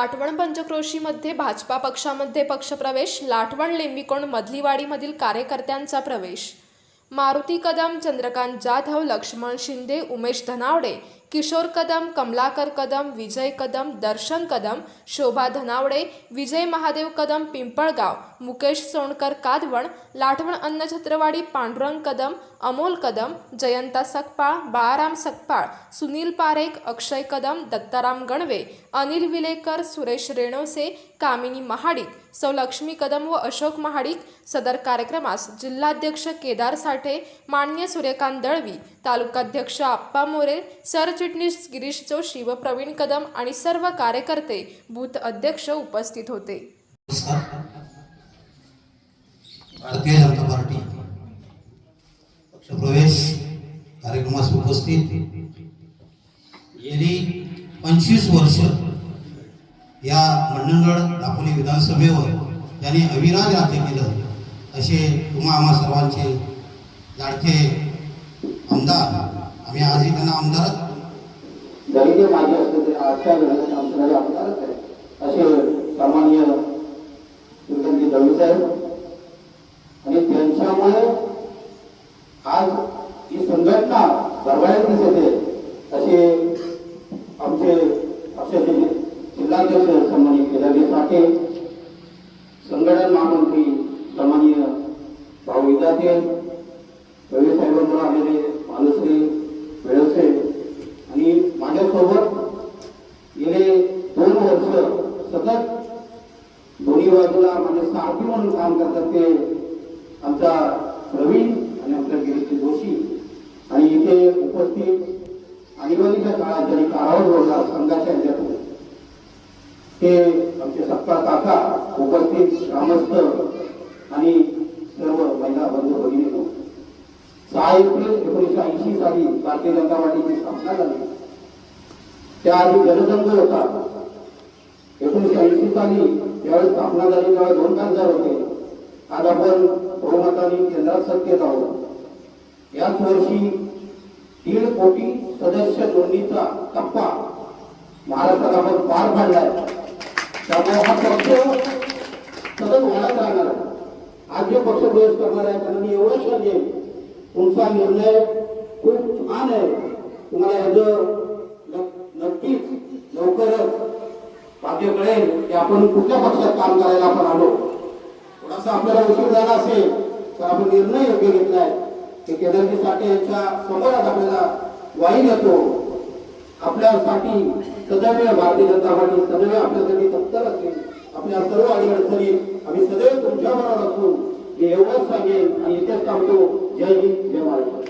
लाटवण पंचक्रोशीमध्ये भाजपा पक्षामध्ये पक्षप्रवेश लाटवण लिंबिकोण मधलीवाडीमधील कार्यकर्त्यांचा प्रवेश. मारुती कदम चंद्रकांत जाधव लक्ष्मण शिंदे उमेश धनावडे किशोर कदम कमलाकर कदम विजय कदम दर्शन कदम शोभा धनावडे विजय महादेव कदम पिंपळगाव मुकेश सोणकर कादवण लाठवण अन्नछत्रवाडी पांडुरंग कदम अमोल कदम जयंता सकपाळ बाळाराम सकपाळ सुनील पारेख अक्षय कदम दत्ताराम गणवे अनिल विलेकर सुरेश रेणोसे कामिनी महाडिक सौ लक्ष्मी कदम व अशोक महाडिक सदर कार्यक्रमास जिल्हाध्यक्ष केदार साठे मान्य सूर्यकांत दळवी तालुकाध्यक्ष आप्पा मोरे सर सरचिटणीस गिरीश जोशी व प्रवीण कदम आणि सर्व कार्यकर्ते बूथ अध्यक्ष उपस्थित होते. भारतीय जनता पार्टी पक्षप्रवेश कार्यक्रमास उपस्थित. गेली पंचवीस वर्ष या मंडणगड दापोली विधानसभेवर त्यांनी अविराज राज्य केलं असे तुम्हा आम्हा सर्वांचे लाडके आमदार आम्ही आजही त्यांना आमदारच जरी ते मागे असले तरी आजच्या वेळेला आमच्याकडे आमदारच आहे असे सामान्य सुरगंजी दळवी साहेब. आणि त्यांच्यामुळे आज ही संघटना बरवाळ्यात दिसते. असे आमचे पक्षाचे जिल्हाध्यक्ष सन्मानित केदारी साठे संघटन महामंत्री सन्माननीय भाऊ विद्यार्थी सोबत गेले दोन वर्ष सतत दोन्ही बाजूला माझे सारथी म्हणून काम करतात ते आमचा प्रवीण आणि आमच्या गिरीश जोशी. आणि इथे उपस्थित आणीबाणीच्या काळात ज्यांनी कारावर रोडला संघाच्या ह्याच्यातून ते आमचे सत्ता काका उपस्थित ग्रामस्थ आणि सर्व महिला बंधू भगिनी सहा एप्रिल एकोणीसशे ऐंशी साली भारतीय जनता पार्टीची स्थापना झाली. त्याआधी जनसंघ होता. एकोणीसशे ऐंशी साली ज्यावेळेस स्थापना झाली तेव्हा दोन खासदार होते. आज आपण बहुमताने केंद्रात सत्तेत आहोत. याच वर्षी दीड कोटी सदस्य नोंदणीचा टप्पा महाराष्ट्रात आपण पार पाडलाय. त्यामुळे हा पक्ष सतत वाढत राहणार आहे. आज जे पक्ष प्रवेश करणार आहे त्यांना मी एवढंच सांगेन. तुमचा निर्णय खूप छान आहे. तुम्हाला याचं बाकी कळेल की आपण कुठल्या पक्षात काम करायला आपण आलो? थोडासा आपल्याला उशीर झाला असेल तर आपण निर्णय योग्य घेतलाय. की केदारजी साठे यांच्या समोर आपल्याला वाईन येतो. आपल्यासाठी सदैव भारतीय जनता पार्टी सदैव आपल्यासाठी तत्पर असेल. आपल्या सर्व अडीअडचणी आम्ही सदैव तुमच्या बरोबर असू हे एवढंच सांगेन आणि इथेच थांबतो. जय हिंद जय महाराष्ट्र.